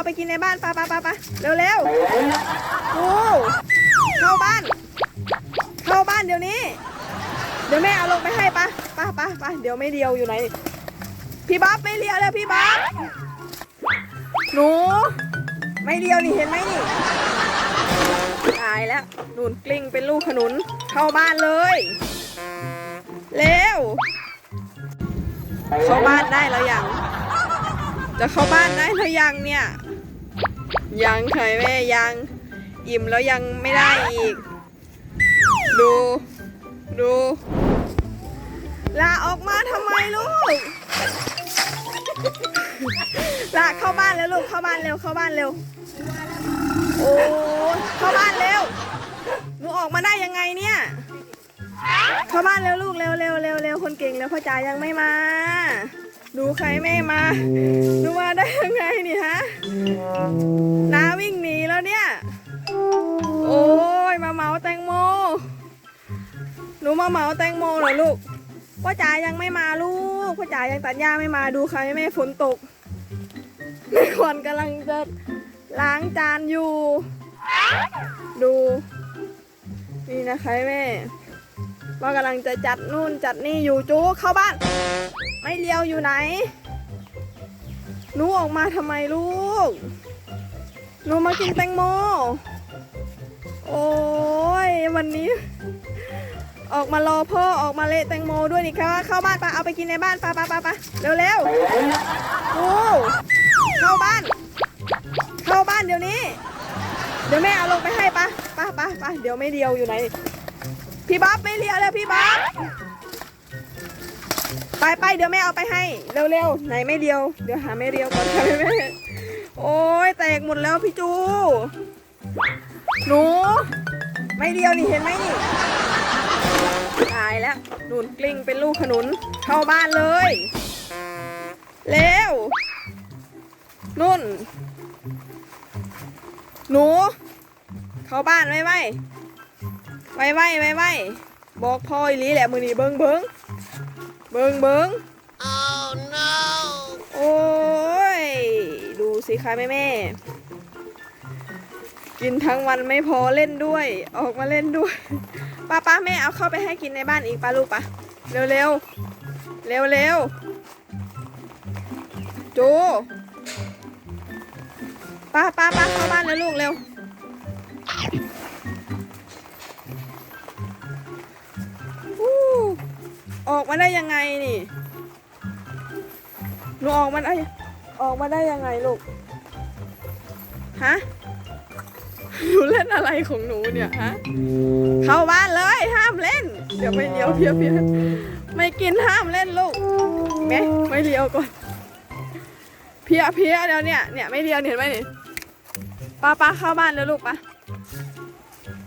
เอาไปกินในบ้านปไปไปไปเร็วเร็วๆดูเข้าบ้าน เข้าบ้านเดี๋ยวนี้ เดี๋ยวแม่เอาลงไปให้ปะปะปะปะเดี๋ยวไม่เดียวอยู่ไหน พี่บ๊อบไม่เลียวเลยพี่บ๊อบหนู ไม่เดียวนี่เห็นไหมนี่ตายแล้วนูนกลิ้งเป็นลูกขนุนเข้าบ้านเลยเร็วเข้าบ้านได้แล้วยังจะเข้าบ้านได้แล้วยังเนี่ย ยังเคยแม่ยังอิ่มแล้วยังไม่ได้อีก ดู ดู ลาออกมาทำไมลูก ลาเข้าบ้านแล้วลูกเข้าบ้านเร็วเข้าบ้านเร็ว โอ้ยเข้าบ้านเร็วหนูออกมาได้ยังไงเนี่ย เข้าบ้านเร็วลูกเร็วเร็วเร็วเร็วคนเก่งแล้วพ่อจ๋ายังไม่มา ดูใครไม่มาหนูมาได้ยังไงนี่ฮะ เหมาแตงโมเหรอลูกพ่อจ๋ายังไม่มาลูกพ่อจ๋ายังตัดหญ้าไม่มาดูใครแม่ฝนตกแม่คอนกำลังจะล้างจานอยู่ ดู นี่นะคะแม่ว่ากำลังจะจัดนู่นจัดนี่อยู่จูเข้าบ้าน ไม่เลี้ยวอยู่ไหนหนูออกมาทำไมลูกหนูมากินแตงโม โอ้ยวันนี้ ออกมารอพ่อออกมาเละแตงโมด้วยนี่ค่ะเข้าบ้านปะเอาไปกินในบ้านปะปะปะปะเร็วเร็วๆดูเข้าบ้าน เข้าบ้านเดี๋ยวนี้ เดี๋ยวแม่เอาลงไปให้ปะปะปะปะเดี๋ยวไม่เดียวอยู่ไหน พี่บ๊อบไม่เลี้ยวเลยพี่บ๊อบไปไปเดี๋ยวแม่เอาไปให้เร็วๆไหนไม่เดียว เดี๋ยวหาไม่เดียวก่อนค่ะแม่โอ้ยแตกหมดแล้วพี่จูหนูไม่เดียวนี่เห็นไหมนี่ ตายแล้วนูนกลิ้งเป็นลูกขนุนเข้าบ้านเลย เร็ว นุ่น หนู เข้าบ้านไว้ไว้ไว้ไว้ไว้ไว้บอกพ่ออีลีแหละมือนีเบิงเบิงเบิงเบิง Oh no! โอ้ย ดูสิคะแม่แม่กินทั้งวันไม่พอเล่นด้วย ออกมาเล่นด้วย ป้าป้าแม่เอาเข้าไปให้กินในบ้านอีกป้าลูกปะเร็วเร็วเร็วเร็วจูป้าป้าป้าเข้าบ้านแล้วลูกเร็วออกมาได้ยังไงนี่หนูออกมาได้ออกมาได้ยังไงลูกฮะ หนูเล่นอะไรของหนูเนี่ยฮะ เข้าบ้านเลยห้ามเล่น เดี๋ยวไม่เลี้ยวเพี้ยเพี้ยไม่กินห้ามเล่นลูกแม่ไม่เลี้ยวก่อน เพี้ยเพี้ยเดี๋ยวเนี่ยเนี่ยไม่เลี้ยวเห็นไหมนี่ป้าป้าเข้าบ้านแล้วลูกป้า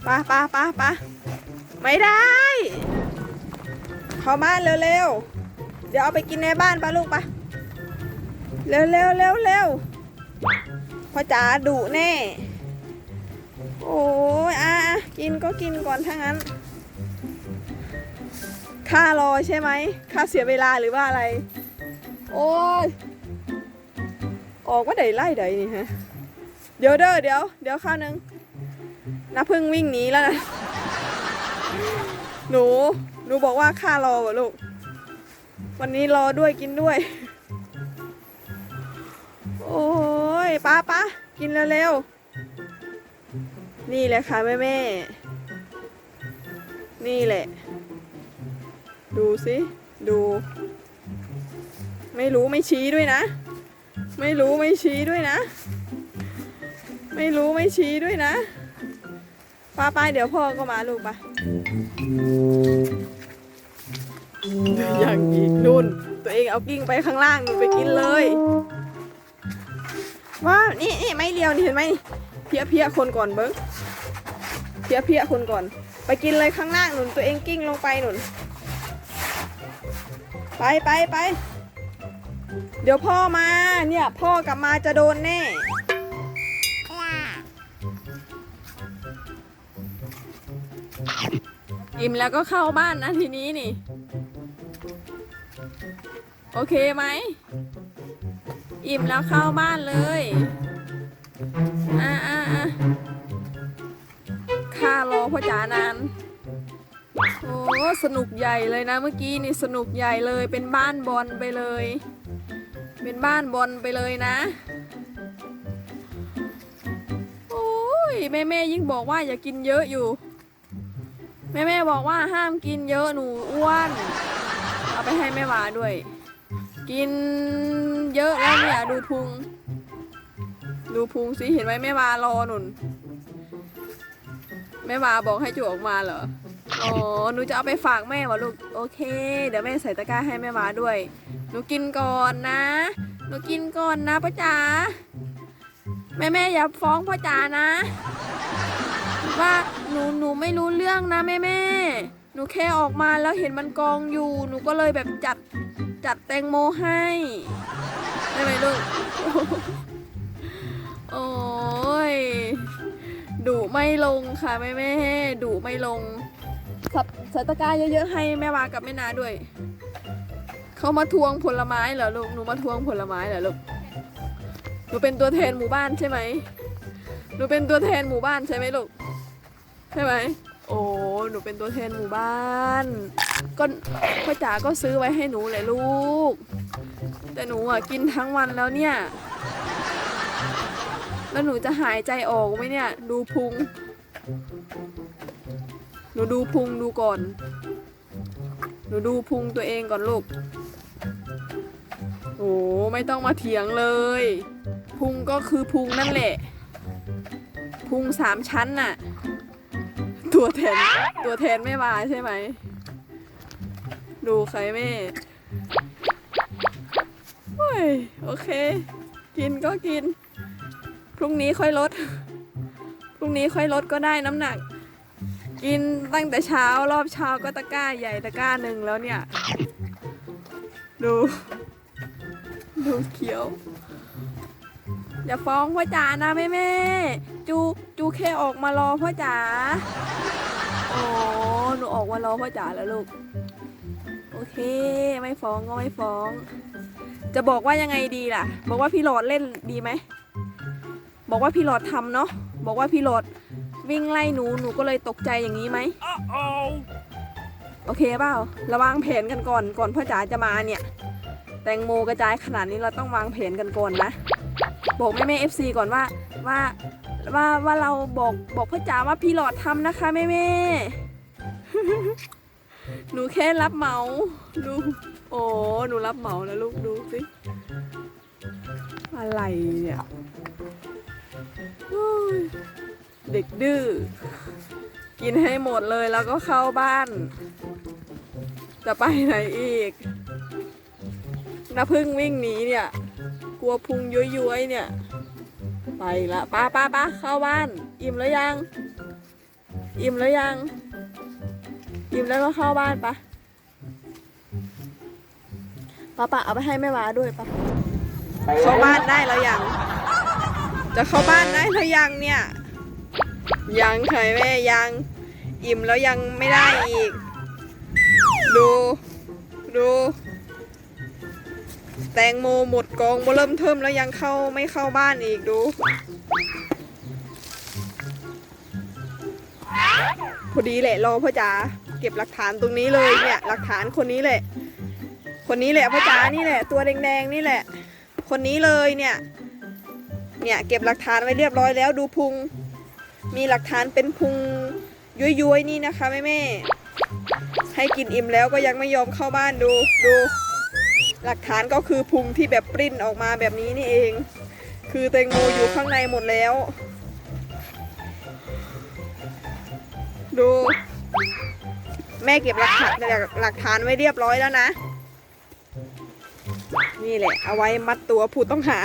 ป้าป้าป้าป้าไม่ได้ เข้าบ้านเร็วๆ เดี๋ยวเอาไปกินในบ้านป้าลูกป้าเร็วเร็วเร็วเร็วพ่อจ๋าดุแน่ โอ้ยอะกินก็กินก่อนถ้างั้น ค่ารอใช่ไหม ค่าเสียเวลาหรือว่าอะไร โอ้ย ออกว่าไดไล่ไดนี่ฮะ เดี๋ยวเด้อเดี๋ยว เดี๋ยวข้าวหนึงน้าพึ่งวิ่งหนีแล้วนะ หนู หนูบอกว่าค่ารอวะลูก วันนี้รอด้วยกินด้วย โอ้ยป้าป้ากินเร็วๆ นี่แหละค่ะแม่แม่ นี่แหละ ดูสิ ดู ไม่รู้ไม่ชี้ด้วยนะ ไม่รู้ไม่ชี้ด้วยนะ ไม่รู้ไม่ชี้ด้วยนะป้าป้าเดี๋ยวพ่อก็มาลูกปะอย่างอีกนุ่น ตัวเองเอากิ้งไปข้างล่างหนูไปกินเลยว่านี่นี่ไม่เลียวนี่เห็นไหมเพี้ยเพี้ยคนก่อนเบิ้ง เพี้ยเพี้ยคนก่อน ไปกินเลยข้างล่างหนุนตัวเองกิ้งลงไปหนุน ไปไปไป เดี๋ยวพ่อมาเนี่ยพ่อกลับมาจะโดนแน่อิ่มแล้วก็เข้าบ้านนะทีนี้นี่ โอเคไหม อิ่มแล้วเข้าบ้านเลย อะอะอะ พ่อจ๋านานโอ้สนุกใหญ่เลยนะเมื่อกี้นี่สนุกใหญ่เลยเป็นบ้านบอลไปเลย เป็นบ้านบอลไปเลยนะโอ้ยแม่แม่ยิ่งบอกว่าอย่ากินเยอะอยู่ แม่แม่บอกว่าห้ามกินเยอะหนูอ้วนเอาไปให้แม่หวาด้วย กินเยอะแล้วเนี่ยดูพุง ดูพุงสิเห็นไหมแม่วารอหนุน แม่วาบอกให้จูออกมาเหรอ อ๋อ หนูจะเอาไปฝากแม่วะลูก โอเค เดี๋ยวแม่ใส่ตะกร้าให้แม่วาด้วย หนูกินก่อนนะ หนูกินก่อนนะพ่อจ๋า แม่แม่อย่าฟ้องพ่อจ๋านะ ว่าหนูหนูไม่รู้เรื่องนะแม่แม่ หนูแค่ออกมาแล้วเห็นมันกองอยู่ หนูก็เลยแบบจัดจัดแตงโมให้ ได้ไหมลูก โอ้ ดุไม่ลงค่ะแม่แม่ดุไม่ลงสับใส่ตะกร้าเยอะๆให้แม่วากับแม่นาด้วย เขามาทวงผลไม้เหรอลูกหนูมาทวงผลไม้เหรอลูกหนูเป็นตัวแทนหมู่บ้านใช่ไหมหนูเป็นตัวแทนหมู่บ้านใช่ไหมลูกใช่ไหมโอ้หนูเป็นตัวแทนหมู่บ้านก็พ่อจ๋าก็ซื้อไว้ให้หนูแหละลูก แต่หนูอะกินทั้งวันแล้วเนี่ย แล้วหนูจะหายใจออกไหมเนี่ย ดูพุง หนูดูพุงดูก่อน หนูดูพุงตัวเองก่อนลูก โอ้ไม่ต้องมาเถียงเลย พุงก็คือพุงนั่นแหละ พุงสามชั้นน่ะ ตัวแทนตัวแทนไม่มาใช่ไหม ดูใครแม่โอเค กินก็กิน รุ่งนี้ค่อยลด พรุ่งนี้ค่อยลดก็ได้น้ำหนัก กินตั้งแต่เช้ารอบเช้าก็ตะกร้าใหญ่ตะกร้าหนึ่งแล้วเนี่ย ดู ดูเขียว อย่าฟ้องพ่อจ๋านะแม่แม่จูจูแค่ออกมารอพ่อจ๋าโอ๋อหนูออกมารอพ่อจ๋าแล้วลูก โอเค ไม่ฟ้องก็ไม่ฟ้อง จะบอกว่ายังไงดีล่ะ บอกว่าพี่หลอดเล่นดีไหม บอกว่าพี่หลอดทำเนาะบอกว่าพี่หลอดวิ่งไล่หนูหนูก็เลยตกใจอย่างนี้ไหมโอเคเปล่าระวางแผนกันก่อนก่อนพ่อจ๋าจะมาเนี่ย แตงโมกระจายขนาดนี้เราต้องวางแผนกันก่อนนะ บอกแม่แม่เอฟซีก่อนว่าว่าว่าว่าเราบอกบอกพ่อจ๋าว่าพี่หลอดทำนะคะแม่แม่หนูแค่รับเหมาดูโอ้หนูรับเหมาแล้วลูกดูสิอะไรเนี่ยโอ้ย เด็กดื้อ กินให้หมดเลยแล้วก็เข้าบ้าน จะไปไหนอีกน้าพึ่งวิ่งหนีเนี่ย กลัวพุงย้วยๆเนี่ย ไปละป้าป้าป้าเข้าบ้าน อิ่มแล้วยัง อิ่มแล้วยัง อิ่มแล้วก็เข้าบ้านปะป้าป้าเอาไปให้แม่วาด้วยปะเข้าบ้านได้แล้วยัง จะเข้าบ้านได้แล้วยังเนี่ย ยังเคยแม่ยัง อิ่มแล้วยังไม่ได้อีก ดู ดู แตงโมหมดกองบเริ่มเทิมแล้วยังเข้าไม่เข้าบ้านอีกดูพอดีแหละรอพ่อจ๋าเก็บหลักฐานตรงนี้เลยเนี่ย หลักฐานคนนี้แหละ คนนี้แหละพ่อจ๋านี่แหละ ตัวแดงๆนี่แหละ คนนี้เลยเนี่ย เนี่ยเก็บหลักฐานไว้เรียบร้อยแล้วดูพุง มีหลักฐานเป็นพุงย้วยๆนี่นะคะแม่แม่ให้กินอิ่มแล้วก็ยังไม่ยอมเข้าบ้านดูดู หลักฐานก็คือพุงที่แบบปริ้นออกมาแบบนี้นี่เอง คือแตงโมอยู่ข้างในหมดแล้ว ดู แม่เก็บหลักฐานหลักฐานไว้เรียบร้อยแล้วนะ นี่แหละ เอาไว้มัดตัวผู้ต้องหา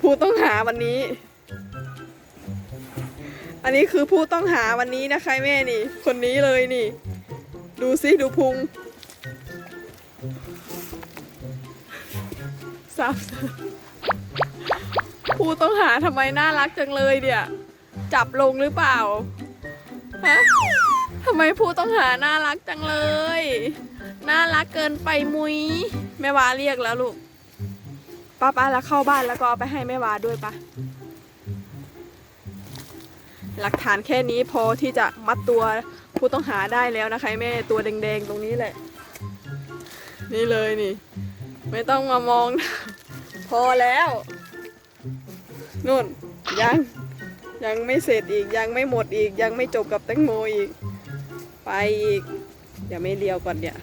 ผู้ต้องหาวันนี้ อันนี้คือผู้ต้องหาวันนี้นะคะแม่นี่ คนนี้เลยนี่ ดูสิดูพุงสับผู้ต้องหาทำไมน่ารักจังเลยเดี๋ยจับลงหรือเปล่าฮะทำไมผู้ต้องหาน่ารักจังเลย น่ารักเกินไปมุยแม่วาเรียกแล้วลูก ป้าป้าแล้วเข้าบ้านแล้วก็เอาไปให้แม่วาด้วยปะหลักฐานแค่นี้พอที่จะมัดตัวผู้ต้องหาได้แล้วนะคะแม่ตัวแดงๆตรงนี้แหละ นี่เลยนี่ ไม่ต้องมามอง พอแล้วนู่นยังยังไม่เสร็จอีกยังไม่หมดอีกยังไม่จบกับแตงโมอีก ไปอีกเดี๋ยวไม่เลียวก่อนเดี๋ย